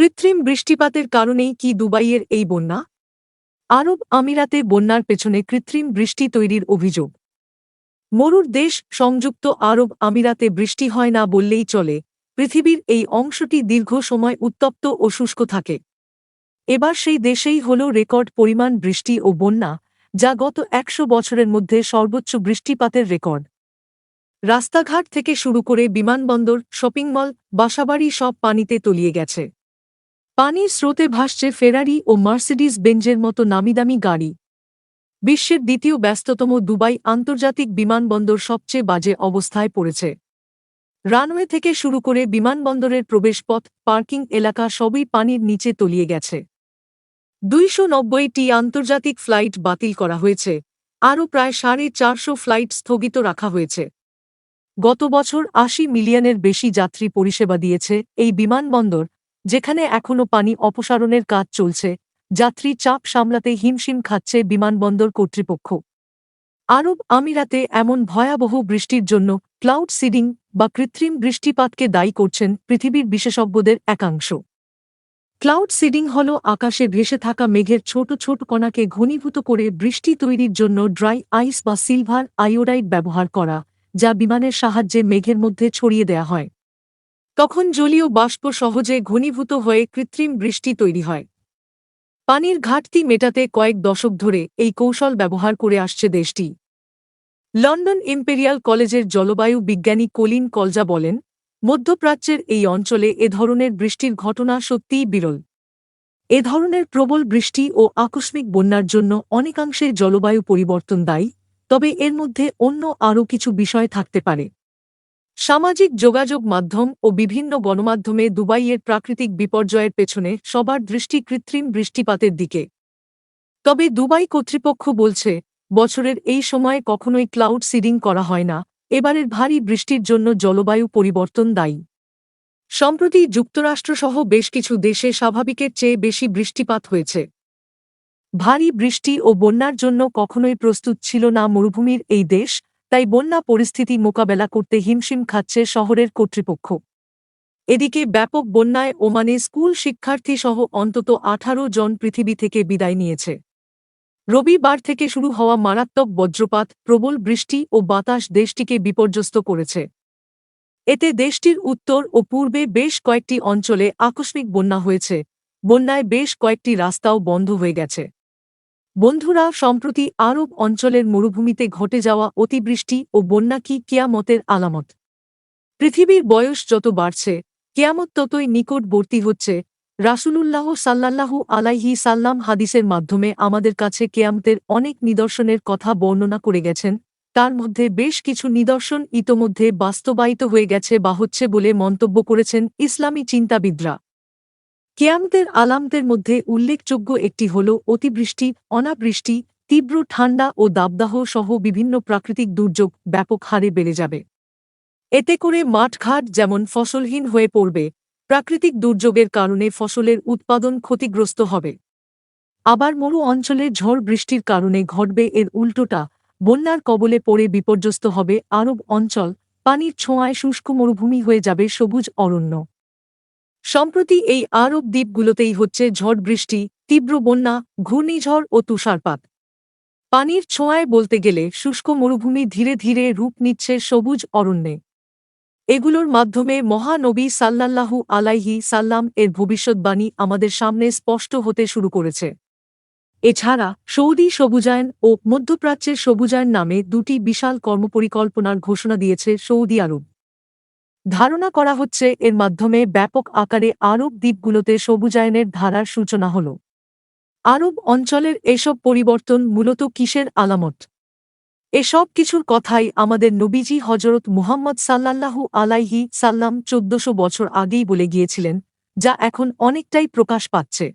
কৃত্রিম বৃষ্টিপাতের কারণেই কি দুবাইয়ের এই বন্যা? আরব আমিরাতে বন্যার পেছনে কৃত্রিম বৃষ্টি তৈরির অভিযোগ। মরুর দেশ সংযুক্ত আরব আমিরাতে বৃষ্টি হয় না বললেই চলে, পৃথিবীর এই অংশটি দীর্ঘ সময় উত্তপ্ত ও শুষ্ক থাকে। এবার সেই দেশেই হল রেকর্ড পরিমাণ বৃষ্টি ও বন্যা, যা গত একশো বছরের মধ্যে সর্বোচ্চ বৃষ্টিপাতের রেকর্ড। রাস্তাঘাট থেকে শুরু করে বিমানবন্দর, শপিং মল, বাসাবাড়ি সব পানিতে তলিয়ে গেছে। পানির স্রোতে ভাসছে ফেরারি ও মার্সিডিজ বেঞ্জের মতো নামিদামি গাড়ি। বিশ্বের দ্বিতীয় ব্যস্ততম দুবাই আন্তর্জাতিক বিমানবন্দর সবচেয়ে বাজে অবস্থায় পড়েছে। রানওয়ে থেকে শুরু করে বিমানবন্দরের প্রবেশপথ, পার্কিং এলাকা সবই পানির নিচে তলিয়ে গেছে। দুইশো নব্বইটি আন্তর্জাতিক ফ্লাইট বাতিল করা হয়েছে, আরও প্রায় সাড়ে চারশো ফ্লাইট স্থগিত রাখা হয়েছে। গত বছর আশি মিলিয়নের বেশি যাত্রী পরিষেবা দিয়েছে এই বিমানবন্দর যেখানে এখনও পানি অপসারণের কাজ চলছে, যাত্রী চাপ সামলাতে হিমশিম খাচ্ছে বিমানবন্দর কর্তৃপক্ষ। আরব আমিরাতে এমন ভয়াবহ বৃষ্টির জন্য ক্লাউড সিডিং বা কৃত্রিম বৃষ্টিপাতকে দায়ী করছেন পৃথিবীর বিশেষজ্ঞদের একাংশ। ক্লাউড সিডিং হল আকাশে ভেসে থাকা মেঘের ছোট ছোট কণাকে ঘনীভূত করে বৃষ্টি তৈরির জন্য ড্রাই আইস বা সিলভার আয়োডাইড ব্যবহার করা, যা বিমানের সাহায্যে মেঘের মধ্যে ছড়িয়ে দেয়া হয়। তখন জলীয় বাষ্প সহজে ঘনীভূত হয়ে কৃত্রিম বৃষ্টি তৈরি হয়। পানির ঘাটতি মেটাতে কয়েক দশক ধরে এই কৌশল ব্যবহার করে আসছে দেশটি। লন্ডন ইম্পেরিয়াল কলেজের জলবায়ু বিজ্ঞানী কলিন কলজা বলেন, মধ্যপ্রাচ্যের এই অঞ্চলে এ ধরনের বৃষ্টির ঘটনা সত্যিই বিরল। এ ধরনের প্রবল বৃষ্টি ও আকস্মিক বন্যার জন্য অনেকাংশে জলবায়ু পরিবর্তন দায়ী, তবে এর মধ্যে অন্য আরও কিছু বিষয় থাকতে পারে। সামাজিক যোগাযোগ মাধ্যম ও বিভিন্ন গণমাধ্যমে দুবাইয়ের প্রাকৃতিক বিপর্যয়ের পেছনে সবার দৃষ্টি কৃত্রিম বৃষ্টিপাতের দিকে। তবে দুবাই কর্তৃপক্ষ বলছে, বছরের এই সময়ে কখনোই ক্লাউড সিডিং করা হয় না, এবারের ভারী বৃষ্টির জন্য জলবায়ু পরিবর্তন দায়ী। সম্প্রতি যুক্তরাষ্ট্রসহ বেশ কিছু দেশে স্বাভাবিকের চেয়ে বেশি বৃষ্টিপাত হয়েছে। ভারী বৃষ্টি ও বন্যার জন্য কখনোই প্রস্তুত ছিল না মরুভূমির এই দেশ তাই বন্যা পরিস্থিতি মোকাবেলা করতে হিমশিম খাচ্ছে শহরের কর্তৃপক্ষ। এদিকে ব্যাপক বন্যায় ওমানে স্কুল শিক্ষার্থী সহ অন্তত আঠারো জন পৃথিবী থেকে বিদায় নিয়েছে। রবিবার থেকে শুরু হওয়া মারাত্মক বজ্রপাত, প্রবল বৃষ্টি ও বাতাস দেশটিকে বিপর্যস্ত করেছে। এতে দেশটির উত্তর ও পূর্বে বেশ কয়েকটি অঞ্চলে আকস্মিক বন্যা হয়েছে। বন্যায় বেশ কয়েকটি রাস্তাও বন্ধ হয়ে গেছে। বন্ধুরা, সম্প্রতি আরব অঞ্চলের মরুভূমিতে ঘটে যাওয়া অতিবৃষ্টি ও বন্যা কি কেয়ামতের আলামত? পৃথিবীর বয়স যত বাড়ছে, কেয়ামত ততই নিকটবর্তী হচ্ছে, রাসূলুল্লাহ সাল্লাল্লাহু আলাইহি সাল্লাম হাদিসের মাধ্যমে আমাদের কাছে কেয়ামতের অনেক নিদর্শনের কথা বর্ণনা করে গেছেন, তার মধ্যে বেশ কিছু নিদর্শন ইতোমধ্যে বাস্তবায়িত হয়ে গেছে বা হচ্ছে বলে মন্তব্য করেছেন ইসলামী চিন্তাবিদরা। কেয়ামতের আলামতের মধ্যে উল্লেখযোগ্য একটি হল অতিবৃষ্টি, অনাবৃষ্টি, তীব্র ঠান্ডা ও দাবদাহ সহ বিভিন্ন প্রাকৃতিক দুর্যোগ ব্যাপক হারে বেড়ে যাবে। এতে করে মাঠঘাট যেমন ফসলহীন হয়ে পড়বে, প্রাকৃতিক দুর্যোগের কারণে ফসলের উৎপাদন ক্ষতিগ্রস্ত হবে। আবার মরু অঞ্চলে ঝড় বৃষ্টির কারণে ঘটবে এর উল্টোটা, বন্যার কবলে পড়ে বিপর্যস্ত হবে আরব অঞ্চল, পানির ছোঁয়ায় শুষ্ক মরুভূমি হয়ে যাবে সবুজ অরণ্য। সম্প্রতি এই আরব দ্বীপগুলোতেই হচ্ছে ঝড় বৃষ্টি, তীব্র বন্যা, ঘূর্ণিঝড় ও তুষারপাত। পানির ছোঁয়ায় বলতে গেলে শুষ্ক মরুভূমি ধীরে ধীরে রূপ নিচ্ছে সবুজ অরণ্যে। এগুলোর মাধ্যমে মহানবী সাল্লাল্লাহু আলাইহি সাল্লাম এর ভবিষ্যৎবাণী আমাদের সামনে স্পষ্ট হতে শুরু করেছে। এছাড়া সৌদি সবুজায়ন ও মধ্যপ্রাচ্যের সবুজায়ন নামে দুটি বিশাল কর্মপরিকল্পনার ঘোষণা দিয়েছে সৌদি আরব। ধারণা করা হচ্ছে এর মাধ্যমে ব্যাপক আকারে আরব দ্বীপগুলোতে সবুজায়নের ধারার সূচনা হল। আরব অঞ্চলের এসব পরিবর্তন মূলত কিসের আলামত? এসব কিছুর কথাই আমাদের নবীজি হজরত মুহাম্মদ সাল্লাল্লাহু আলাইহি সাল্লাম চোদ্দশো বছর আগেই বলে গিয়েছিলেন, যা এখন অনেকটাই প্রকাশ পাচ্ছে।